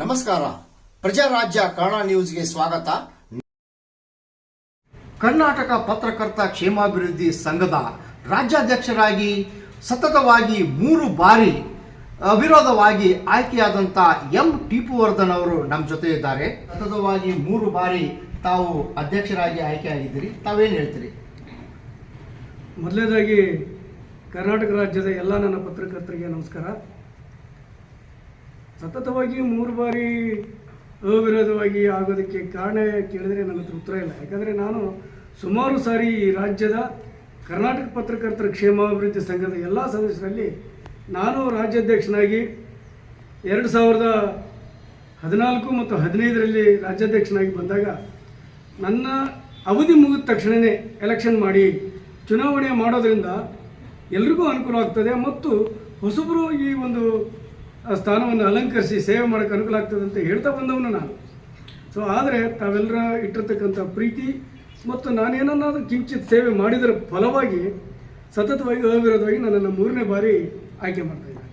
ನಮಸ್ಕಾರ. ಪ್ರಜಾರಾಜ್ಯ ಕನ್ನಡ ನ್ಯೂಸ್ಗೆ ಸ್ವಾಗತ. ಕರ್ನಾಟಕ ಪತ್ರಕರ್ತ ಕ್ಷೇಮಾಭಿವೃದ್ಧಿ ಸಂಘದ ರಾಜ್ಯಾಧ್ಯಕ್ಷರಾಗಿ, ಸತತವಾಗಿ ಮೂರು ಬಾರಿ ಅವಿರೋಧವಾಗಿ ಆಯ್ಕೆಯಾದಂಥ ಎಂ. ಟಿಪುವರ್ಧನ್ ಅವರು ನಮ್ಮ ಜೊತೆ ಇದ್ದಾರೆ ಸತತವಾಗಿ ಮೂರು ಬಾರಿ ತಾವು ಅಧ್ಯಕ್ಷರಾಗಿ ಆಯ್ಕೆಯಾಗಿದ್ದೀರಿ. ತಾವೇನು ಹೇಳ್ತೀರಿ? ಮೊದಲನೇದಾಗಿ ಕರ್ನಾಟಕ ರಾಜ್ಯದ ಎಲ್ಲ ನನ್ನ ಪತ್ರಕರ್ತರಿಗೆ ನಮಸ್ಕಾರ. ಸತತವಾಗಿ ಮೂರು ಬಾರಿ ಅವಿರೋಧವಾಗಿ ಆಗೋದಕ್ಕೆ ಕಾರಣ ಕೇಳಿದರೆ ನನ್ನ ಉತ್ತರ ಇಲ್ಲ. ಯಾಕಂದರೆ ನಾನು ಸುಮಾರು ಸಾರಿ ಈ ರಾಜ್ಯದ ಕರ್ನಾಟಕ ಪತ್ರಕರ್ತರ ಕ್ಷೇಮಾಭಿವೃದ್ಧಿ ಸಂಘದ ಎಲ್ಲ ಸದಸ್ಯರಲ್ಲಿ ನಾನು ರಾಜ್ಯಾಧ್ಯಕ್ಷನಾಗಿ ಎರಡು ಸಾವಿರದ ಹದಿನಾಲ್ಕು ಮತ್ತು ಹದಿನೈದರಲ್ಲಿ ರಾಜ್ಯಾಧ್ಯಕ್ಷನಾಗಿ ಬಂದಾಗ ನನ್ನ ಅವಧಿ ಮುಗಿದ ತಕ್ಷಣವೇ ಎಲೆಕ್ಷನ್ ಮಾಡಿ ಚುನಾವಣೆ ಮಾಡೋದರಿಂದ ಎಲ್ರಿಗೂ ಅನುಕೂಲ ಆಗ್ತದೆ ಮತ್ತು ಹೊಸಬರು ಈ ಒಂದು ಸ್ಥಾನವನ್ನು ಅಲಂಕರಿಸಿ ಸೇವೆ ಮಾಡೋಕ್ಕೆ ಅನುಕೂಲ ಆಗ್ತದೆ ಅಂತ ಹೇಳ್ತಾ ಬಂದವನು ನಾನು. ಸೊ ಆದರೆ ತಾವೆಲ್ಲರ ಇಟ್ಟಿರ್ತಕ್ಕಂಥ ಪ್ರೀತಿ ಮತ್ತು ನಾನೇನನ್ನಾದರೂ ಕಿಂಚಿತ್ ಸೇವೆ ಮಾಡಿದರ ಫಲವಾಗಿ ಸತತವಾಗಿ ಅವಿರೋಧವಾಗಿ ನನ್ನನ್ನು ಮೂರನೇ ಬಾರಿ ಆಯ್ಕೆ ಮಾಡ್ತಾ ಇದ್ದಾರೆ.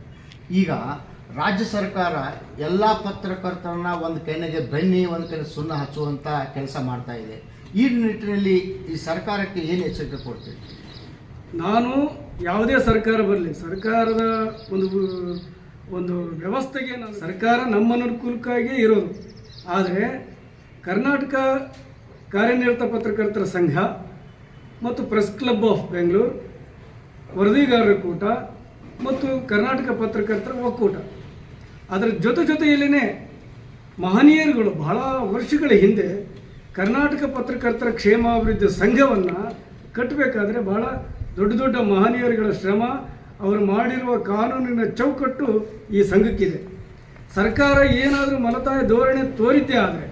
ಈಗ ರಾಜ್ಯ ಸರ್ಕಾರ ಎಲ್ಲ ಪತ್ರಕರ್ತರನ್ನ ಒಂದು ಕೈನಿಗೆ ಬೆನ್ನಿ, ಒಂದು ಕೈ ಸುಣ್ಣ ಹಚ್ಚುವಂಥ ಕೆಲಸ ಮಾಡ್ತಾ ಇದೆ. ಈ ನಿಟ್ಟಿನಲ್ಲಿ ಈ ಸರ್ಕಾರಕ್ಕೆ ಏನು ಎಚ್ಚರಿಕೆ ಕೊಡ್ತೀರಿ? ನಾನು ಯಾವುದೇ ಸರ್ಕಾರ ಬರಲಿ, ಸರ್ಕಾರದ ಒಂದು ಒಂದು ವ್ಯವಸ್ಥೆಗೆ ನಾನು ಸರ್ಕಾರ ನಮ್ಮ ಅನುಕೂಲಕ್ಕಾಗಿಯೇ ಇರೋದು. ಆದರೆ ಕರ್ನಾಟಕ ಕಾರ್ಯನಿರತ ಪತ್ರಕರ್ತರ ಸಂಘ ಮತ್ತು ಪ್ರೆಸ್ ಕ್ಲಬ್ ಆಫ್ ಬೆಂಗಳೂರು, ವರದಿಗಾರರ ಕೂಟ ಮತ್ತು ಕರ್ನಾಟಕ ಪತ್ರಕರ್ತರ ಒಕ್ಕೂಟ. ಅದರ ಜೊತೆ ಜೊತೆಯಲ್ಲಿನೇ ಮಹನೀಯರುಗಳು ಬಹಳ ವರ್ಷಗಳ ಹಿಂದೆ ಕರ್ನಾಟಕ ಪತ್ರಕರ್ತರ ಕ್ಷೇಮಾಭಿವೃದ್ಧಿ ಸಂಘವನ್ನು ಕಟ್ಟಬೇಕಾದ್ರೆ ಭಾಳ ದೊಡ್ಡ ದೊಡ್ಡ ಮಹನೀಯರುಗಳ ಶ್ರಮ, ಅವರು ಮಾಡಿರುವ ಕಾನೂನಿನ ಚೌಕಟ್ಟು ಈ ಸಂಘಕ್ಕಿದೆ. ಸರ್ಕಾರ ಏನಾದರೂ ಮಲತಾಯ ಧೋರಣೆ ತೋರಿದ್ದೇ ಆದರೆ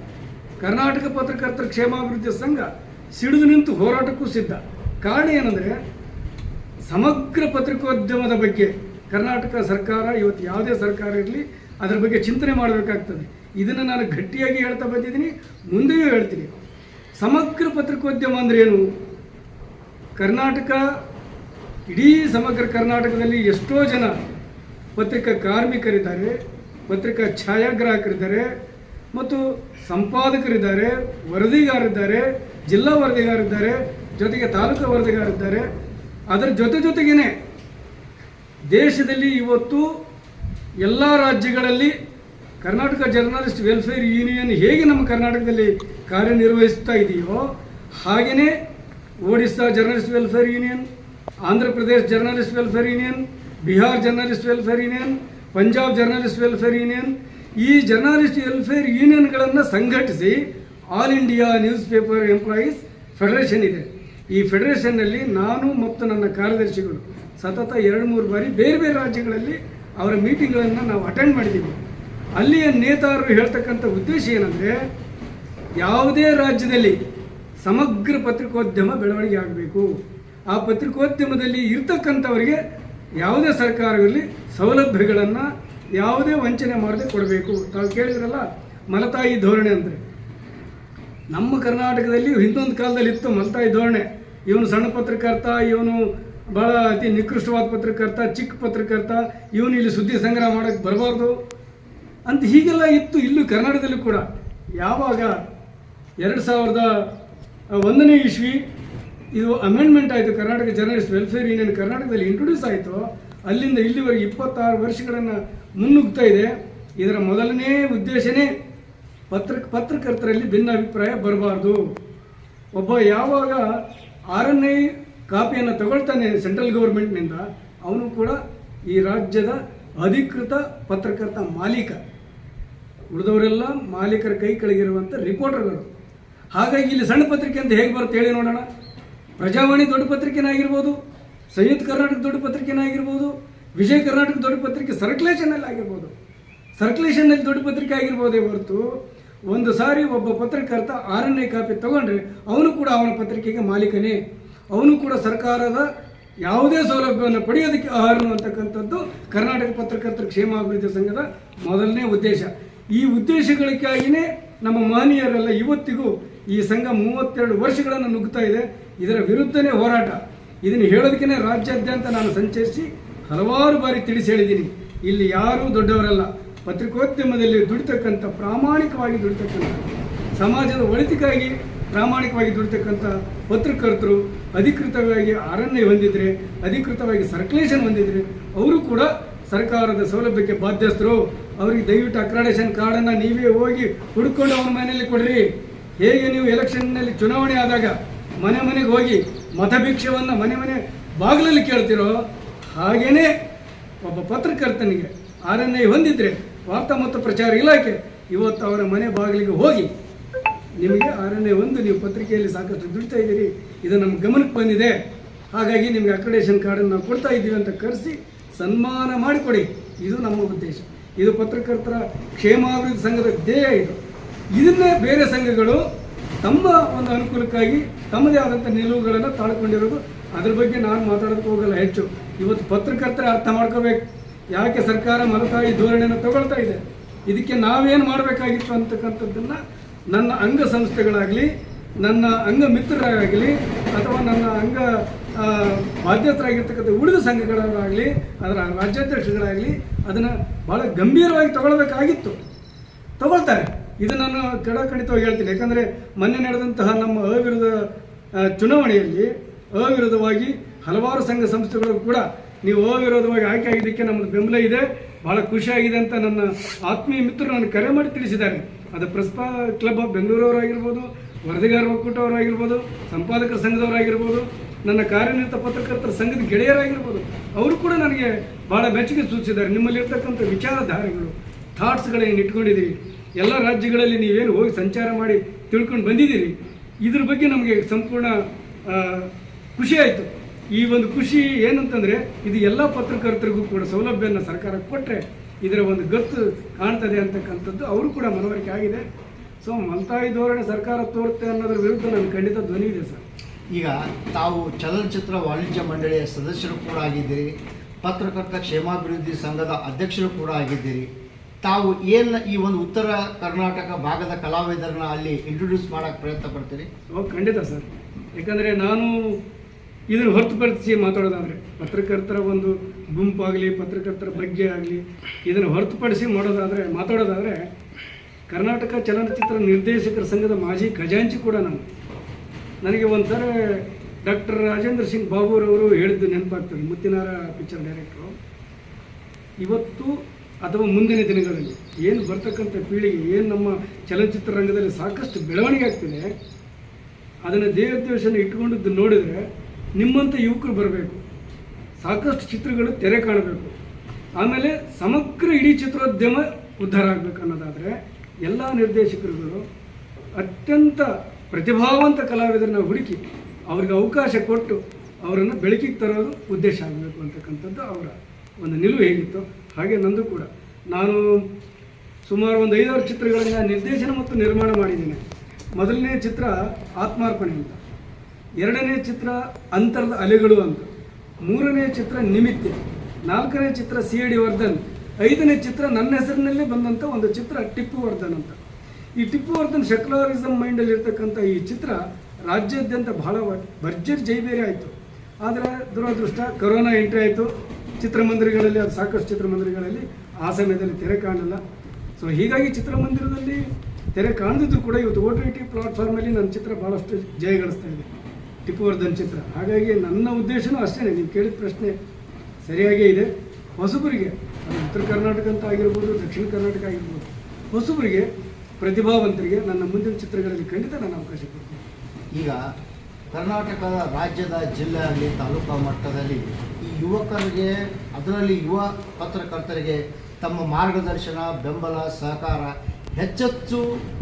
ಕರ್ನಾಟಕ ಪತ್ರಕರ್ತರ ಕ್ಷೇಮಾಭಿವೃದ್ಧಿ ಸಂಘ ಸಿಡಿದು ನಿಂತು ಹೋರಾಟಕ್ಕೂ ಸಿದ್ಧ. ಕಾರಣ ಏನಂದರೆ ಸಮಗ್ರ ಪತ್ರಿಕೋದ್ಯಮದ ಬಗ್ಗೆ ಕರ್ನಾಟಕ ಸರ್ಕಾರ ಇವತ್ತು ಯಾವುದೇ ಸರ್ಕಾರ ಇರಲಿ ಅದರ ಬಗ್ಗೆ ಚಿಂತನೆ ಮಾಡಬೇಕಾಗ್ತದೆ. ಇದನ್ನು ನಾನು ಗಟ್ಟಿಯಾಗಿ ಹೇಳ್ತಾ ಬಂದಿದ್ದೀನಿ, ಮುಂದೆಯೂ ಹೇಳ್ತೀನಿ. ಸಮಗ್ರ ಪತ್ರಿಕೋದ್ಯಮ ಅಂದ್ರೆ ಏನು? ಕರ್ನಾಟಕ, ಇಡೀ ಸಮಗ್ರ ಕರ್ನಾಟಕದಲ್ಲಿ ಎಷ್ಟೋ ಜನ ಪತ್ರಿಕಾ ಕಾರ್ಮಿಕರಿದ್ದಾರೆ, ಪತ್ರಿಕಾ ಛಾಯಾಗ್ರಾಹಕರಿದ್ದಾರೆ, ಮತ್ತು ಸಂಪಾದಕರಿದ್ದಾರೆ ವರದಿಗಾರಿದ್ದಾರೆ ಜಿಲ್ಲಾ ವರದಿಗಾರಿದ್ದಾರೆ ಜೊತೆಗೆ ತಾಲೂಕು ವರದಿಗಾರಿದ್ದಾರೆ ಅದರ ಜೊತೆ ಜೊತೆಗೇನೆ ದೇಶದಲ್ಲಿ ಇವತ್ತು ಎಲ್ಲ ರಾಜ್ಯಗಳಲ್ಲಿ ಕರ್ನಾಟಕ ಜರ್ನಲಿಸ್ಟ್ ವೆಲ್ಫೇರ್ ಯೂನಿಯನ್ ಹೇಗೆ ನಮ್ಮ ಕರ್ನಾಟಕದಲ್ಲಿ ಕಾರ್ಯನಿರ್ವಹಿಸ್ತಾ ಇದೆಯೋ ಹಾಗೆಯೇ Odisha journalist welfare union, Andhra Pradesh journalist welfare union, Bihar journalist welfare union, Punjab journalist welfare union ಈ ಜರ್ನಲಿಸ್ಟ್ ವೆಲ್ಫೇರ್ ಯೂನಿಯನ್ಗಳನ್ನು ಸಂಘಟಿಸಿ all India newspaper employees federation ಇದೆ. ಈ ಫೆಡರೇಷನ್ನಲ್ಲಿ ನಾನು ಮತ್ತು ನನ್ನ ಕಾರ್ಯದರ್ಶಿಗಳು ಸತತ ಎರಡು ಮೂರು ಬಾರಿ ಬೇರೆ ಬೇರೆ ರಾಜ್ಯಗಳಲ್ಲಿ ಅವರ ಮೀಟಿಂಗ್ಗಳನ್ನು ನಾವು ಅಟೆಂಡ್ ಮಾಡಿದ್ದೀವಿ. ಅಲ್ಲಿಯ ನೇತಾರರು ಹೇಳ್ತಕ್ಕಂಥ ಉದ್ದೇಶ ಏನಂದರೆ, ಯಾವುದೇ ರಾಜ್ಯದಲ್ಲಿ ಸಮಗ್ರ ಪತ್ರಿಕೋದ್ಯಮ ಬೆಳವಣಿಗೆ ಆಗಬೇಕು. ಆ ಪತ್ರಿಕೋದ್ಯಮದಲ್ಲಿ ಇರ್ತಕ್ಕಂಥವರಿಗೆ ಯಾವುದೇ ಸರ್ಕಾರದಲ್ಲಿ ಸೌಲಭ್ಯಗಳನ್ನು ಯಾವುದೇ ವಂಚನೆ ಮಾಡದೆ ಕೊಡಬೇಕು. ತಾವು ಕೇಳಿದ್ರಲ್ಲ, ಮಲತಾಯಿ ಧೋರಣೆ ಅಂದರೆ. ನಮ್ಮ ಕರ್ನಾಟಕದಲ್ಲಿ ಹಿಂದೊಂದು ಕಾಲದಲ್ಲಿ ಇತ್ತು ಮಲತಾಯಿ ಧೋರಣೆ. ಇವನು ಸಣ್ಣ ಪತ್ರಕರ್ತ, ಇವನು ಭಾಳ ಅತಿ ನಿಕೃಷ್ಟವಾದ ಪತ್ರಕರ್ತ, ಚಿಕ್ಕ ಪತ್ರಕರ್ತ, ಇವನು ಇಲ್ಲಿ ಸುದ್ದಿ ಸಂಗ್ರಹ ಮಾಡೋಕ್ಕೆ ಬರಬಾರ್ದು. ಅಂತ ಹೀಗೆಲ್ಲ ಇತ್ತು ಇಲ್ಲೂ ಕರ್ನಾಟಕದಲ್ಲೂ ಕೂಡ. ಯಾವಾಗ ಎರಡು ಸಾವಿರದ ಒಂದನೇ ಇಸ್ವಿ ಇದು ಅಮೆಂಡ್ಮೆಂಟ್ ಆಯಿತು, ಕರ್ನಾಟಕ ಜರ್ನಲಿಸ್ಟ್ ವೆಲ್ಫೇರ್ ಯೂನಿಯನ್ ಕರ್ನಾಟಕದಲ್ಲಿ ಇಂಟ್ರೊಡ್ಯೂಸ್ ಆಯಿತು, ಅಲ್ಲಿಂದ ಇಲ್ಲಿವರೆಗೆ ಇಪ್ಪತ್ತಾರು ವರ್ಷಗಳನ್ನು ಮುನ್ನುಗ್ತಾ ಇದೆ. ಇದರ ಮೊದಲನೇ ಉದ್ದೇಶನೇ ಪತ್ರ, ಪತ್ರಕರ್ತರಲ್ಲಿ ಭಿನ್ನಾಭಿಪ್ರಾಯ ಬರಬಾರ್ದು. ಒಬ್ಬ ಯಾವಾಗ ಆರನೇ ಕಾಪಿಯನ್ನು ತಗೊಳ್ತಾನೆ ಸೆಂಟ್ರಲ್ ಗೌರ್ಮೆಂಟ್ನಿಂದ, ಅವನು ಕೂಡ ಈ ರಾಜ್ಯದ ಅಧಿಕೃತ ಪತ್ರಕರ್ತ ಮಾಲೀಕ. ಉಳಿದವರೆಲ್ಲ ಮಾಲೀಕರ ಕೈ ಕೆಳಗಿರುವಂಥ ರಿಪೋರ್ಟರ್ಗಳು ಹಾಗಾಗಿ ಇಲ್ಲಿ ಸಣ್ಣ ಪತ್ರಿಕೆ ಅಂತ ಹೇಗೆ ಬರುತ್ತೆ ಹೇಳಿ ನೋಡೋಣ. ಪ್ರಜಾವಾಣಿ ದೊಡ್ಡ ಪತ್ರಿಕೆನಾಗಿರ್ಬೋದು, ಸಂಯುಕ್ತ ಕರ್ನಾಟಕ ದೊಡ್ಡ ಪತ್ರಿಕೆನಾಗಿರ್ಬೋದು, ವಿಜಯ ಕರ್ನಾಟಕ ದೊಡ್ಡ ಪತ್ರಿಕೆ ಸರ್ಕ್ಯುಲೇಷನಲ್ಲಿ ಆಗಿರ್ಬೋದು. ಸರ್ಕ್ಯುಲೇಷನ್ನಲ್ಲಿ ದೊಡ್ಡ ಪತ್ರಿಕೆ ಆಗಿರ್ಬೋದೇ ಹೊರತು ಒಂದು ಸಾರಿ ಒಬ್ಬ ಪತ್ರಕರ್ತ ಆರನೇ ಕಾಪಿ ತಗೊಂಡ್ರೆ ಅವನು ಕೂಡ ಅವನ ಪತ್ರಿಕೆಗೆ ಮಾಲೀಕನೇ. ಅವನು ಕೂಡ ಸರ್ಕಾರದ ಯಾವುದೇ ಸೌಲಭ್ಯವನ್ನು ಪಡೆಯೋದಕ್ಕೆ ಅರ್ಹನು ಅಂತಕ್ಕಂಥದ್ದು ಕರ್ನಾಟಕ ಪತ್ರಕರ್ತರ ಕ್ಷೇಮಾಭಿವೃದ್ಧಿ ಸಂಘದ ಮೊದಲನೇ ಉದ್ದೇಶ. ಈ ಉದ್ದೇಶಗಳಿಗಾಗಿಯೇ ನಮ್ಮ ಮಹನೀಯರೆಲ್ಲ ಇವತ್ತಿಗೂ ಈ ಸಂಘ ಮೂವತ್ತೆರಡು ವರ್ಷಗಳನ್ನು ನುಗ್ಗುತ್ತಾ ಇದೆ. ಇದರ ವಿರುದ್ಧನೇ ಹೋರಾಟ. ಇದನ್ನು ಹೇಳೋದಕ್ಕೇ ರಾಜ್ಯಾದ್ಯಂತ ನಾನು ಸಂಚರಿಸಿ ಹಲವಾರು ಬಾರಿ ತಿಳಿಸಿ ಹೇಳಿದ್ದೀನಿ. ಇಲ್ಲಿ ಯಾರೂ ದೊಡ್ಡವರಲ್ಲ. ಪತ್ರಿಕೋದ್ಯಮದಲ್ಲಿ ದುಡಿತಕ್ಕಂಥ, ಪ್ರಾಮಾಣಿಕವಾಗಿ ದುಡಿತಕ್ಕಂಥ, ಸಮಾಜದ ಒಳಿತಿಗಾಗಿ ಪ್ರಾಮಾಣಿಕವಾಗಿ ದುಡಿತಕ್ಕಂಥ ಪತ್ರಕರ್ತರು, ಅಧಿಕೃತವಾಗಿ ಅರಣ್ಯ ಹೊಂದಿದರೆ, ಅಧಿಕೃತವಾಗಿ ಸರ್ಕ್ಯುಲೇಷನ್ ಹೊಂದಿದರೆ, ಅವರು ಕೂಡ ಸರ್ಕಾರದ ಸೌಲಭ್ಯಕ್ಕೆ ಬಾಧ್ಯಸ್ಥರು. ಅವರಿಗೆ ದಯವಿಟ್ಟು ಅಕ್ರಾಡೇಷನ್ ಕಾರ್ಡನ್ನು ನೀವೇ ಹೋಗಿ ಹುಡ್ಕೊಂಡು ಅವ್ರ ಮನೆಯಲ್ಲಿ ಕೊಡ್ರಿ. ಹೇಗೆ ನೀವು ಎಲೆಕ್ಷನ್ನಲ್ಲಿ ಚುನಾವಣೆ ಆದಾಗ ಮನೆ ಮನೆಗೆ ಹೋಗಿ ಮತಭಿಕ್ಷವನ್ನು ಮನೆ ಮನೆ ಬಾಗಿಲಲ್ಲಿ ಕೇಳ್ತಿರೋ ಹಾಗೇ ಒಬ್ಬ ಪತ್ರಕರ್ತನಿಗೆ ಆರ್ ಎನ್ ಐ ಹೊಂದಿದ್ರೆ ವಾರ್ತಾ ಮತ್ತು ಪ್ರಚಾರ ಇಲಾಖೆ ಇವತ್ತು ಅವರ ಮನೆ ಬಾಗಿಲಿಗೆ ಹೋಗಿ ನಿಮಗೆ ಆರ್ ಎನ್ ಐ ಒಂದು ನೀವು ಪತ್ರಿಕೆಯಲ್ಲಿ ಸಾಕಷ್ಟು ದುಡ್ತಾ ಇದ್ದೀರಿ. ಇದು ನಮ್ಮ ಗಮನಕ್ಕೆ ಬಂದಿದೆ. ಹಾಗಾಗಿ ನಿಮಗೆ ಅಕ್ರೆಡೇಷನ್ ಕಾರ್ಡನ್ನು ನಾವು ಕೊಡ್ತಾ ಇದ್ದೀವಿ ಅಂತ ಕರೆಸಿ ಸನ್ಮಾನ ಮಾಡಿಕೊಡಿ. ಇದು ನಮ್ಮ ಉದ್ದೇಶ. ಇದು ಪತ್ರಕರ್ತರ ಕ್ಷೇಮಾಭಿವೃದ್ಧಿ ಸಂಘದ ಧ್ಯೇಯ ಇದು. ಇದನ್ನೇ ಬೇರೆ ಸಂಘಗಳು ತಮ್ಮ ಒಂದು ಅನುಕೂಲಕ್ಕಾಗಿ ತಮ್ಮದೇ ಆದಂಥ ನಿಲುವುಗಳನ್ನು ತಾಳ್ಕೊಂಡಿರೋದು. ಅದ್ರ ಬಗ್ಗೆ ನಾನು ಮಾತಾಡೋದಕ್ಕೆ ಹೋಗಲ್ಲ ಹೆಚ್ಚು. ಇವತ್ತು ಪತ್ರಕರ್ತರ ಅರ್ಥ ಮಾಡ್ಕೋಬೇಕು. ಯಾಕೆ ಸರ್ಕಾರ ಮಲತಾಯಿ ಧೋರಣೆಯನ್ನು ತಗೊಳ್ತಾ ಇದೆ? ಇದಕ್ಕೆ ನಾವೇನು ಮಾಡಬೇಕಾಗಿತ್ತು ಅಂತಕ್ಕಂಥದ್ದನ್ನು ನನ್ನ ಅಂಗ ಸಂಸ್ಥೆಗಳಾಗಲಿ ನನ್ನ ಅಂಗ ಮಿತ್ರರಾಗಲಿ ಅಥವಾ ನನ್ನ ಅಂಗ ಆ, ಬಾಧ್ಯಸ್ಥರಾಗಿರ್ತಕ್ಕಂಥ ಉಳಿದ ಸಂಘಗಳಾಗಲಿ ಅದರ ರಾಜ್ಯಾಧ್ಯಕ್ಷಗಳಾಗಲಿ ಅದನ್ನು ಭಾಳ ಗಂಭೀರವಾಗಿ ತಗೊಳ್ಬೇಕಾಗಿತ್ತು. ತಗೊಳ್ತಾರೆ. ಇದು ನಾನು ಕಡಖಂಡಿತವಾಗಿ ಹೇಳ್ತೀನಿ. ಯಾಕಂದರೆ ಮೊನ್ನೆ ನಡೆದಂತಹ ನಮ್ಮ ಅವಿರೋಧ ಚುನಾವಣೆಯಲ್ಲಿ ಅವಿರೋಧವಾಗಿ ಹಲವಾರು ಸಂಘ ಸಂಸ್ಥೆಗಳು ಕೂಡ ನೀವು ಅವಿರೋಧವಾಗಿ ಆಯ್ಕೆ ಆಗಿದ್ದಕ್ಕೆ ನಮ್ಮದು ಬೆಂಬಲ ಇದೆ. ಬಹಳ ಖುಷಿಯಾಗಿದೆ ಅಂತ ನನ್ನ ಆತ್ಮೀಯ ಮಿತ್ರರು ನಾನು ಕರೆ ಮಾಡಿ ತಿಳಿಸಿದ್ದಾರೆ. ಅದು ಪ್ರಸ್ಪಾ ಕ್ಲಬ್ ಆಫ್ ಬೆಂಗಳೂರವರಾಗಿರ್ಬೋದು ವರದಿಗಾರ ಒಕ್ಕೂಟವರಾಗಿರ್ಬೋದು, ಸಂಪಾದಕರ ಸಂಘದವರಾಗಿರ್ಬೋದು, ನನ್ನ ಕಾರ್ಯನಿರತ ಪತ್ರಕರ್ತರ ಸಂಘದ ಗೆಳೆಯರಾಗಿರ್ಬೋದು, ಅವರು ಕೂಡ ನನಗೆ ಭಾಳ ಮೆಚ್ಚುಗೆ ಸೂಚಿಸಿದ್ದಾರೆ. ನಿಮ್ಮಲ್ಲಿರ್ತಕ್ಕಂಥ ವಿಚಾರಧಾರೆಗಳು ಥಾಟ್ಸ್ಗಳೇನು ಇಟ್ಕೊಂಡಿದ್ದೀರಿ. ಎಲ್ಲ ರಾಜ್ಯಗಳಲ್ಲಿ ನೀವೇನು ಹೋಗಿ ಸಂಚಾರ ಮಾಡಿ ತಿಳ್ಕೊಂಡು ಬಂದಿದ್ದೀರಿ. ಇದ್ರ ಬಗ್ಗೆ ನಮಗೆ ಸಂಪೂರ್ಣ ಖುಷಿ ಆಯಿತು. ಈ ಒಂದು ಖುಷಿ ಏನಂತಂದರೆ, ಇದು ಎಲ್ಲ ಪತ್ರಕರ್ತರಿಗೂ ಕೂಡ ಸೌಲಭ್ಯವನ್ನು ಸರ್ಕಾರ ಕೊಟ್ಟರೆ ಇದರ ಒಂದು ಗತ್ತು ಕಾಣ್ತದೆ ಅಂತಕ್ಕಂಥದ್ದು ಅವರು ಕೂಡ ಮನವರಿಕೆ ಆಗಿದೆ. ಸೊ ಮಲ್ತಾಯಿ ಧೋರಣೆ ಸರ್ಕಾರ ತೋರುತ್ತೆ ಅನ್ನೋದ್ರ ವಿರುದ್ಧ ನನ್ನ ಖಂಡಿತ ಧ್ವನಿ ಇದೆ ಸರ್. ಈಗ ತಾವು ಚಲನಚಿತ್ರ ವಾಣಿಜ್ಯ ಮಂಡಳಿಯ ಸದಸ್ಯರು ಕೂಡ ಆಗಿದ್ದೀರಿ ಪತ್ರಕರ್ತ ಕ್ಷೇಮಾಭಿವೃದ್ಧಿ ಸಂಘದ ಅಧ್ಯಕ್ಷರು ಕೂಡ ಆಗಿದ್ದೀರಿ. ತಾವು ಏನು ಈ ಒಂದು ಉತ್ತರ ಕರ್ನಾಟಕ ಭಾಗದ ಕಲಾವಿದರನ್ನ ಅಲ್ಲಿ ಇಂಟ್ರೊಡ್ಯೂಸ್ ಮಾಡೋಕ್ಕೆ ಪ್ರಯತ್ನ ಪಡ್ತೀರಿ? ಓ ಖಂಡಿತ ಸರ್. ಯಾಕಂದರೆ ನಾನು ಇದನ್ನು ಹೊರತುಪಡಿಸಿ ಮಾತಾಡೋದಾದರೆ ಪತ್ರಕರ್ತರ ಒಂದು ಗುಂಪಾಗಲಿ ಪತ್ರಕರ್ತರ ಬಗ್ಗೆ ಆಗಲಿ ಇದನ್ನು ಹೊರತುಪಡಿಸಿ ಮಾಡೋದಾದರೆ ಮಾತಾಡೋದಾದರೆ ಕರ್ನಾಟಕ ಚಲನಚಿತ್ರ ನಿರ್ದೇಶಕರ ಸಂಘದ ಮಾಜಿ ಖಜಾಂಚಿ ಕೂಡ ನಾನು. ನನಗೆ ಸಲ ಡಾಕ್ಟರ್ ರಾಜೇಂದ್ರ ಸಿಂಗ್ ಬಾಬುರವರು ಹೇಳಿದ್ದು ನೆನಪಾಗ್ತದೆ, ಮುತ್ತಿನಾರ ಪಿಕ್ಚರ್ ಡೈರೆಕ್ಟ್ರು. ಇವತ್ತು ಅಥವಾ ಮುಂದಿನ ದಿನಗಳಲ್ಲಿ ಏನು ಬರ್ತಕ್ಕಂಥ ಪೀಳಿಗೆ, ಏನು ನಮ್ಮ ಚಲನಚಿತ್ರ ರಂಗದಲ್ಲಿ ಸಾಕಷ್ಟು ಬೆಳವಣಿಗೆ ಆಗ್ತಿದೆ, ಅದನ್ನು ದೇವದೇವಶನ ಇಟ್ಕೊಂಡಿದ್ದು ನೋಡಿದರೆ ನಿಮ್ಮಂಥ ಯುವಕರು ಬರಬೇಕು. ಸಾಕಷ್ಟು ಚಿತ್ರಗಳು ತೆರೆ ಕಾಣಬೇಕು. ಆಮೇಲೆ ಸಮಗ್ರ ಇಡೀ ಚಿತ್ರೋದ್ಯಮ ಉದ್ಧಾರ ಆಗಬೇಕು ಅನ್ನೋದಾದರೆ ಎಲ್ಲ ನಿರ್ದೇಶಕರುಗಳು ಅತ್ಯಂತ ಪ್ರತಿಭಾವಂತ ಕಲಾವಿದರನ್ನ ಹುಡುಕಿ ಅವ್ರಿಗೆ ಅವಕಾಶ ಕೊಟ್ಟು ಅವರನ್ನು ಬೆಳಕಿಗೆ ತರೋದು ಉದ್ದೇಶ ಆಗಬೇಕು ಅಂತಕ್ಕಂಥದ್ದು ಅವರ ಒಂದು ನಿಲುವು ಹೇಗಿತ್ತು ಹಾಗೆ ನಂದು ಕೂಡ. ನಾನು ಸುಮಾರು ಒಂದು ಐದಾರು ಚಿತ್ರಗಳನ್ನು ನಿರ್ದೇಶನ ಮತ್ತು ನಿರ್ಮಾಣ ಮಾಡಿದ್ದೇನೆ. ಮೊದಲನೇ ಚಿತ್ರ ಆತ್ಮಾರ್ಪಣೆ ಅಂತ. ಎರಡನೇ ಚಿತ್ರ ಅಂತರದ ಅಲೆಗಳು ಅಂತ. ಮೂರನೇ ಚಿತ್ರ ನಿಮಿತ್ತೆ ನಾಲ್ಕನೇ ಚಿತ್ರ ಸಿ ಡಿ ವರ್ಧನ್. ಐದನೇ ಚಿತ್ರ ನನ್ನ ಹೆಸರಿನಲ್ಲೇ ಬಂದಂಥ ಒಂದು ಚಿತ್ರ ಟಿಪ್ಪು ವರ್ಧನ್ ಅಂತ. ಈ ಟಿಪ್ಪು ವರ್ಧನ್ ಸೆಕ್ಯುಲರಿಸಮ್ ಮೈಂಡಲ್ಲಿ ಇರ್ತಕ್ಕಂಥ ಈ ಚಿತ್ರ ರಾಜ್ಯಾದ್ಯಂತ ಬಹಳ ಭರ್ಜರಿ ಜೈಬೇರಿ ಆಯಿತು. ಆದರೆ ದುರದೃಷ್ಟ ಕೊರೋನಾ ಎಂಟ್ರಿ ಆಯಿತು. ಚಿತ್ರಮಂದಿರಗಳಲ್ಲಿ, ಅದು ಸಾಕಷ್ಟು ಚಿತ್ರಮಂದಿರಗಳಲ್ಲಿ ಆ ಸಮಯದಲ್ಲಿ ತೆರೆ ಕಾಣಲ್ಲ. ಸೊ ಹೀಗಾಗಿ ಚಿತ್ರಮಂದಿರದಲ್ಲಿ ತೆರೆ ಕಾಣದಿದ್ರು ಕೂಡ ಇವತ್ತು ಓ ಟಿ ಟಿ ಪ್ಲಾಟ್ಫಾರ್ಮಲ್ಲಿ ನನ್ನ ಚಿತ್ರ ಭಾಳಷ್ಟು ಜಯ ಗಳಿಸ್ತಾ ಇದೆ. ಟಿಪ್ಪು ವರ್ಧನ್ ಚಿತ್ರ. ಹಾಗಾಗಿ ನನ್ನ ಉದ್ದೇಶನೂ ಅಷ್ಟೇ ನೀವು ಕೇಳಿದ ಪ್ರಶ್ನೆ ಸರಿಯಾಗೇ ಇದೆ. ಹೊಸಬರಿಗೆ ಉತ್ತರ ಕರ್ನಾಟಕ ಅಂತ ಆಗಿರ್ಬೋದು ದಕ್ಷಿಣ ಕರ್ನಾಟಕ ಆಗಿರ್ಬೋದು ಹೊಸಬರಿಗೆ ಪ್ರತಿಭಾವಂತರಿಗೆ ನನ್ನ ಮುಂದಿನ ಚಿತ್ರಗಳಲ್ಲಿ ಖಂಡಿತ ನಾನು ಅವಕಾಶ ಕೊಡ್ತೀನಿ. ಈಗ ಕರ್ನಾಟಕದ ರಾಜ್ಯದ ಜಿಲ್ಲೆಯಲ್ಲಿ ತಾಲೂಕಾ ಮಟ್ಟದಲ್ಲಿ ಈ ಯುವಕರಿಗೆ ಅದರಲ್ಲಿ ಯುವ ಪತ್ರಕರ್ತರಿಗೆ ತಮ್ಮ ಮಾರ್ಗದರ್ಶನ ಬೆಂಬಲ ಸಹಕಾರ ಹೆಚ್ಚೆಚ್ಚು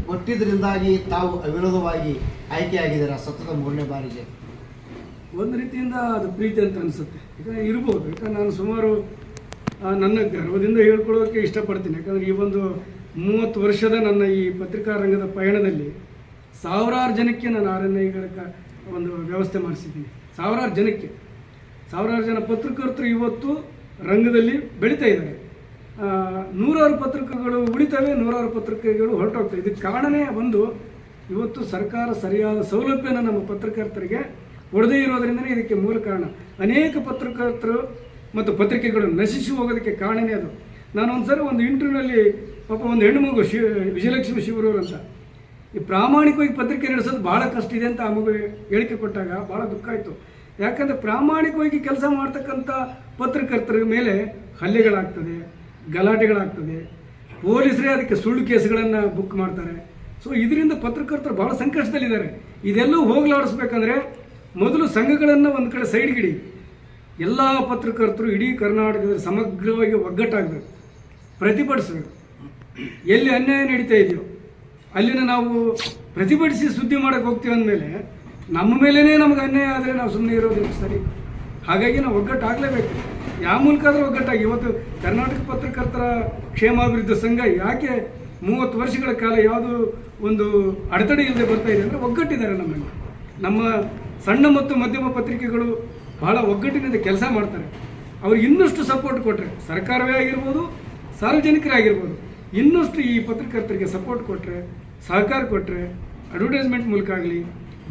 ಕೊಟ್ಟಿದ್ದರಿಂದಾಗಿ ತಾವು ಅವಿರೋಧವಾಗಿ ಆಯ್ಕೆಯಾಗಿದ್ದೀರಾ ಸತತ ಮೂರನೇ ಬಾರಿಗೆ? ಒಂದು ರೀತಿಯಿಂದ ಅದು ಪ್ರೀತಿ ಅಂತ ಅನಿಸುತ್ತೆ. ಯಾಕಂದರೆ ಇರ್ಬೋದು. ಯಾಕಂದ್ರೆ ನಾನು ಸುಮಾರು ನನ್ನ ಗರ್ವದಿಂದ ಹೇಳ್ಕೊಳ್ಳೋಕೆ ಇಷ್ಟಪಡ್ತೀನಿ. ಯಾಕಂದರೆ ಈ ಒಂದು ಮೂವತ್ತು ವರ್ಷದ ನನ್ನ ಈ ಪತ್ರಿಕಾ ರಂಗದ ಪಯಣದಲ್ಲಿ ಸಾವಿರಾರು ಜನಕ್ಕೆ ನಾನು ಆರ್ ಎನ್ ಐಗಳ ಒಂದು ವ್ಯವಸ್ಥೆ ಮಾಡಿಸಿದ್ದೀನಿ. ಸಾವಿರಾರು ಜನಕ್ಕೆ. ಸಾವಿರಾರು ಜನ ಪತ್ರಕರ್ತರು ಇವತ್ತು ರಂಗದಲ್ಲಿ ಬೆಳೀತಾ ಇದ್ದಾರೆ. ನೂರಾರು ಪತ್ರಿಕೆಗಳು ಉಳಿತವೆ, ನೂರಾರು ಪತ್ರಿಕೆಗಳು ಹೊರಟೋಗ್ತವೆ. ಇದಕ್ಕೆ ಕಾರಣನೇ ಒಂದು, ಇವತ್ತು ಸರ್ಕಾರ ಸರಿಯಾದ ಸೌಲಭ್ಯನ ನಮ್ಮ ಪತ್ರಕರ್ತರಿಗೆ ಕೊಡದೇ ಇರೋದ್ರಿಂದನೇ ಇದಕ್ಕೆ ಮೂಲ ಕಾರಣ. ಅನೇಕ ಪತ್ರಕರ್ತರು ಮತ್ತು ಪತ್ರಿಕೆಗಳು ನಶಿಸಿ ಹೋಗೋದಕ್ಕೆ ಕಾರಣನೇ ಅದು. ನಾನು ಒಂದು ಸರಿ ಒಂದು ಇಂಟರ್ವ್ಯೂನಲ್ಲಿ ಪಾಪ ಒಂದು ಹೆಣ್ಣು ಮಗು ಶಿ, ವಿಜಯಲಕ್ಷ್ಮಿ ಶಿವರೂರು ಅಂತ. ಈ ಪ್ರಾಮಾಣಿಕವಾಗಿ ಪತ್ರಿಕೆ ನಡೆಸೋದು ಭಾಳ ಕಷ್ಟ ಇದೆ ಅಂತ ಆ ಮಗು ಹೇಳಿಕೆ ಕೊಟ್ಟಾಗ ಭಾಳ ದುಃಖ ಆಯಿತು. ಯಾಕಂದರೆ ಪ್ರಾಮಾಣಿಕವಾಗಿ ಕೆಲಸ ಮಾಡ್ತಕ್ಕಂಥ ಪತ್ರಕರ್ತರ ಮೇಲೆ ಹಲ್ಲೆಗಳಾಗ್ತದೆ, ಗಲಾಟೆಗಳಾಗ್ತದೆ. ಪೊಲೀಸರೇ ಅದಕ್ಕೆ ಸುಳ್ಳು ಕೇಸ್ಗಳನ್ನು ಬುಕ್ ಮಾಡ್ತಾರೆ. ಸೊ ಇದರಿಂದ ಪತ್ರಕರ್ತರು ಭಾಳ ಸಂಕಷ್ಟದಲ್ಲಿದ್ದಾರೆ. ಇದೆಲ್ಲವೂ ಹೋಗಲಾಡಿಸ್ಬೇಕಂದ್ರೆ ಮೊದಲು ಸಂಘಗಳನ್ನು ಒಂದು ಕಡೆ ಸೈಡ್ಗಿಡಿ ಎಲ್ಲ ಪತ್ರಕರ್ತರು ಇಡೀ ಕರ್ನಾಟಕದಲ್ಲಿ ಸಮಗ್ರವಾಗಿ ಒಗ್ಗಟ್ಟಾಗಬೇಕು, ಪ್ರತಿಭಟಿಸಬೇಕು. ಎಲ್ಲಿ ಅನ್ಯಾಯ ನಡೀತಾ ಇದೆಯೋ, ಅಲ್ಲಿನ ನಾವು ಪ್ರತಿಭಟಿಸಿ ಸುದ್ದಿ ಮಾಡೋಕ್ಕೆ ಹೋಗ್ತೀವಿ ಅಂದಮೇಲೆ ನಮ್ಮ ಮೇಲೇ ನಮಗೆ ಅನ್ಯಾಯ ಆದರೆ ನಾವು ಸುಮ್ಮನೆ ಇರೋದು ಸರಿ? ಹಾಗಾಗಿ ನಾವು ಒಗ್ಗಟ್ಟಾಗಲೇಬೇಕು. ಯಾವ ಮೂಲಕ ಆದರೂ ಒಗ್ಗಟ್ಟಾಗಿ. ಇವತ್ತು ಕರ್ನಾಟಕ ಪತ್ರಕರ್ತರ ಕ್ಷೇಮಾಭಿವೃದ್ಧಿ ಸಂಘ ಯಾಕೆ ಮೂವತ್ತು ವರ್ಷಗಳ ಕಾಲ ಯಾವುದು ಒಂದು ಅಡೆತಡೆ ಇಲ್ಲದೆ ಬರ್ತಾ ಇದೆ ಅಂದರೆ ಒಗ್ಗಟ್ಟಿದ್ದಾರೆ ನಮ್ಮಲ್ಲಿ. ನಮ್ಮ ಸಣ್ಣ ಮತ್ತು ಮಧ್ಯಮ ಪತ್ರಿಕೆಗಳು ಬಹಳ ಒಗ್ಗಟ್ಟಿನಿಂದ ಕೆಲಸ ಮಾಡ್ತಾರೆ. ಅವ್ರಿಗೆ ಇನ್ನಷ್ಟು ಸಪೋರ್ಟ್ ಕೊಟ್ಟರೆ ಸರ್ಕಾರವೇ ಆಗಿರ್ಬೋದು ಸಾರ್ವಜನಿಕರೇ ಆಗಿರ್ಬೋದು ಇನ್ನಷ್ಟು ಈ ಪತ್ರಕರ್ತರಿಗೆ ಸಪೋರ್ಟ್ ಕೊಟ್ಟರೆ ಸಹಕಾರ ಕೊಟ್ಟರೆ ಅಡ್ವರ್ಟೈಸ್ಮೆಂಟ್ ಮೂಲಕ ಆಗಲಿ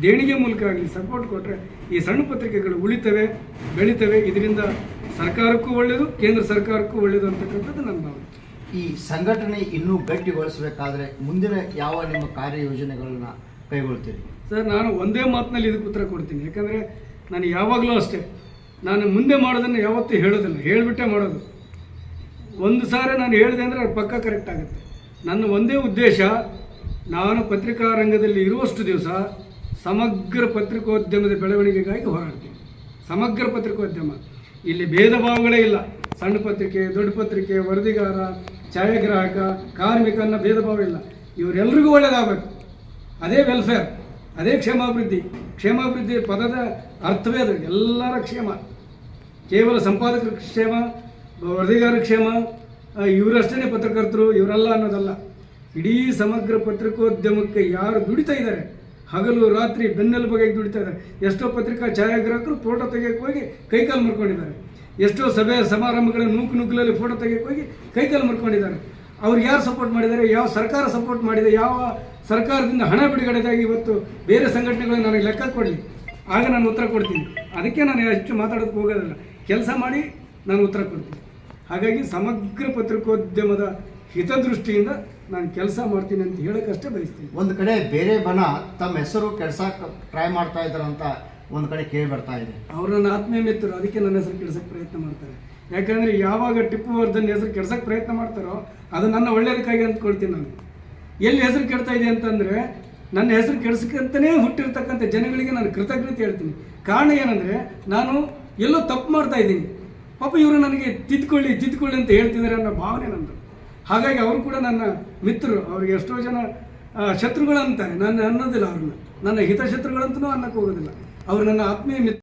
ದೇಣಿಗೆ ಮೂಲಕ ಆಗಲಿ ಸಪೋರ್ಟ್ ಕೊಟ್ಟರೆ ಈ ಸಣ್ಣ ಪತ್ರಿಕೆಗಳು ಉಳಿತವೆ ಬೆಳಿತವೆ. ಇದರಿಂದ ಸರ್ಕಾರಕ್ಕೂ ಒಳ್ಳೆಯದು ಕೇಂದ್ರ ಸರ್ಕಾರಕ್ಕೂ ಒಳ್ಳೆಯದು ಅಂತಕ್ಕಂಥದ್ದು ನನ್ನ ಭಾವನೆ. ಈ ಸಂಘಟನೆ ಇನ್ನೂ ಗಟ್ಟಿಗೊಳಿಸಬೇಕಾದ್ರೆ ಮುಂದಿನ ಯಾವ ನಿಮ್ಮ ಕಾರ್ಯಯೋಜನೆಗಳನ್ನ ಕೈಗೊಳ್ತೀರಿ? ಸರ್ ನಾನು ಒಂದೇ ಮಾತಿನಲ್ಲಿ ಇದಕ್ಕೆ ಉತ್ತರ ಕೊಡ್ತೀನಿ. ಯಾಕಂದರೆ ನಾನು ಯಾವಾಗಲೂ ಅಷ್ಟೇ. ನಾನು ಮುಂದೆ ಮಾಡೋದನ್ನು ಯಾವತ್ತೂ ಹೇಳೋದಿಲ್ಲ. ಹೇಳಿಬಿಟ್ಟೆ ಮಾಡೋದು. ಒಂದು ಸಾರಿ ನಾನು ಹೇಳಿದೆ ಅಂದರೆ ಅದು ಪಕ್ಕ ಕರೆಕ್ಟ್ ಆಗುತ್ತೆ. ನನ್ನ ಒಂದೇ ಉದ್ದೇಶ, ನಾನು ಪತ್ರಿಕಾ ರಂಗದಲ್ಲಿ ಇರುವಷ್ಟು ದಿವಸ ಸಮಗ್ರ ಪತ್ರಿಕೋದ್ಯಮದ ಬೆಳವಣಿಗೆಗಾಗಿ ಹೋರಾಡ್ತೀನಿ. ಸಮಗ್ರ ಪತ್ರಿಕೋದ್ಯಮ. ಇಲ್ಲಿ ಭೇದ ಭಾವಗಳೇ ಇಲ್ಲ. ಸಣ್ಣ ಪತ್ರಿಕೆ, ದೊಡ್ಡ ಪತ್ರಿಕೆ, ವರದಿಗಾರ, ಛಾಯಾಗ್ರಾಹಕ ಕಾರ್ಮಿಕ ಅನ್ನೋ ಭೇದ ಭಾವ ಇಲ್ಲ. ಇವರೆಲ್ಲರಿಗೂ ಒಳ್ಳೆಯದಾಗಬೇಕು ಅದೇ ವೆಲ್ಫೇರ್ ಅದೇ ಕ್ಷೇಮಾಭಿವೃದ್ಧಿ. ಕ್ಷೇಮಾಭಿವೃದ್ಧಿ ಪದದ ಅರ್ಥವೇ ಅದು. ಎಲ್ಲರ ಕ್ಷೇಮ. ಕೇವಲ ಸಂಪಾದಕರ ಕ್ಷೇಮ ವರದಿಗಾರ ಕ್ಷೇಮ ಇವರಷ್ಟೇ ಪತ್ರಕರ್ತರು, ಇವರಲ್ಲ ಅನ್ನೋದಲ್ಲ. ಇಡೀ ಸಮಗ್ರ ಪತ್ರಿಕೋದ್ಯಮಕ್ಕೆ ಯಾರು ದುಡಿತಾ ಇದ್ದಾರೆ? ಹಗಲು, ರಾತ್ರಿ ಬೆನ್ನೆಲುಬಾಗಿ ದುಡಿತಾ ಇದ್ದಾರೆ. ಎಷ್ಟೋ ಪತ್ರಿಕಾ ಛಾಯಾಗ್ರಾಹಕರು ಫೋಟೋ ತೆಗೆಯಕ್ಕೆ ಹೋಗಿ ಕೈಕಾಲು ಮರ್ಕೊಂಡಿದ್ದಾರೆ. ಎಷ್ಟೋ ಸಭೆ ಸಮಾರಂಭಗಳ ನೂಕು ನುಗ್ಗಲಲ್ಲಿ ಫೋಟೋ ತೆಗೆಯಕ್ಕೆ ಹೋಗಿ ಕೈಕಾಲು ಮರ್ಕೊಂಡಿದ್ದಾರೆ. ಅವ್ರು ಯಾರು ಸಪೋರ್ಟ್ ಮಾಡಿದ್ದಾರೆ? ಯಾವ ಸರ್ಕಾರ ಸಪೋರ್ಟ್ ಮಾಡಿದೆ? ಯಾವ ಸರ್ಕಾರದಿಂದ ಹಣ ಬಿಡುಗಡೆದಾಗಿ ಇವತ್ತು ಬೇರೆ ಸಂಘಟನೆಗಳಿಗೆ ನನಗೆ ಲೆಕ್ಕ ಕೊಡಲಿ. ಆಗ ನಾನು ಉತ್ತರ ಕೊಡ್ತೀನಿ. ಅದಕ್ಕೆ ನಾನು ಹೆಚ್ಚು ಮಾತಾಡೋದಕ್ಕೆ ಹೋಗೋದಿಲ್ಲ. ಕೆಲಸ ಮಾಡಿ ನಾನು ಉತ್ತರ ಕೊಡ್ತೀನಿ. ಹಾಗಾಗಿ ಸಮಗ್ರ ಪತ್ರಿಕೋದ್ಯಮದ ಹಿತದೃಷ್ಟಿಯಿಂದ ನಾನು ಕೆಲಸ ಮಾಡ್ತೀನಿ ಅಂತ ಹೇಳೋಕ್ಕಷ್ಟೇ ಬಯಸ್ತೀನಿ. ಒಂದು ಕಡೆ ಬೇರೆ ಬನ ತಮ್ಮ ಹೆಸರು ಕೆಲಸ ಟ್ರೈ ಮಾಡ್ತಾ ಇದ್ದಾರೆ ಅಂತ ಒಂದು ಕಡೆ ಕೇಳಿ ಬರ್ತಾ ಇದೆ. ಅವರು ನನ್ನ ಆತ್ಮೀಯ ಮಿತ್ರರು ಅದಕ್ಕೆ ನನ್ನ ಹೆಸರು ಕೆಡ್ಸಕ್ಕೆ ಪ್ರಯತ್ನ ಮಾಡ್ತಾರೆ. ಯಾಕಂದರೆ ಯಾವಾಗ ಟಿಪ್ಪು ವರ್ಧನ್ ಹೆಸರು ಕೆಡ್ಸಕ್ಕೆ ಪ್ರಯತ್ನ ಮಾಡ್ತಾರೋ ಅದು ನನ್ನ ಒಳ್ಳೆಯದಕ್ಕಾಗಿ ಅಂದ್ಕೊಳ್ತೀನಿ ನಾನು. ಎಲ್ಲಿ ಹೆಸರು ಕೆಡ್ತಾ ಇದೆ ಅಂತಂದರೆ, ನನ್ನ ಹೆಸರು ಕೆಡ್ಸಕ್ಕಂತಲೇ ಹುಟ್ಟಿರ್ತಕ್ಕಂಥ ಜನಗಳಿಗೆ ನಾನು ಕೃತಜ್ಞತೆ ಹೇಳ್ತೀನಿ. ಕಾರಣ ಏನಂದರೆ, ನಾನು ಎಲ್ಲೋ ತಪ್ಪು ಮಾಡ್ತಾ ಇದ್ದೀನಿ. ಪಾಪ ಇವರು ನನಗೆ ತಿದ್ಕೊಳ್ಳಿ ತಿದ್ಕೊಳ್ಳಿ ಅಂತ ಹೇಳ್ತಿದ್ದಾರೆ ಅನ್ನೋ ಭಾವನೆ ನಂದು. ಹಾಗಾಗಿ ಅವರು ಕೂಡ ನನ್ನ ಮಿತ್ರರು, ಅವ್ರಿಗೆ ಎಷ್ಟೋ ಜನ ಶತ್ರುಗಳಂತಾರೆ. ನನ್ನ ಅನ್ನೋದಿಲ್ಲ ಅವ್ರನ್ನ. ನನ್ನ ಹಿತಶತ್ರುಗಳಂತನೂ ಅನ್ನಕ್ಕೆ ಹೋಗೋದಿಲ್ಲ. ಅವರು ನನ್ನ ಆತ್ಮೀಯ ಮಿತ್ರ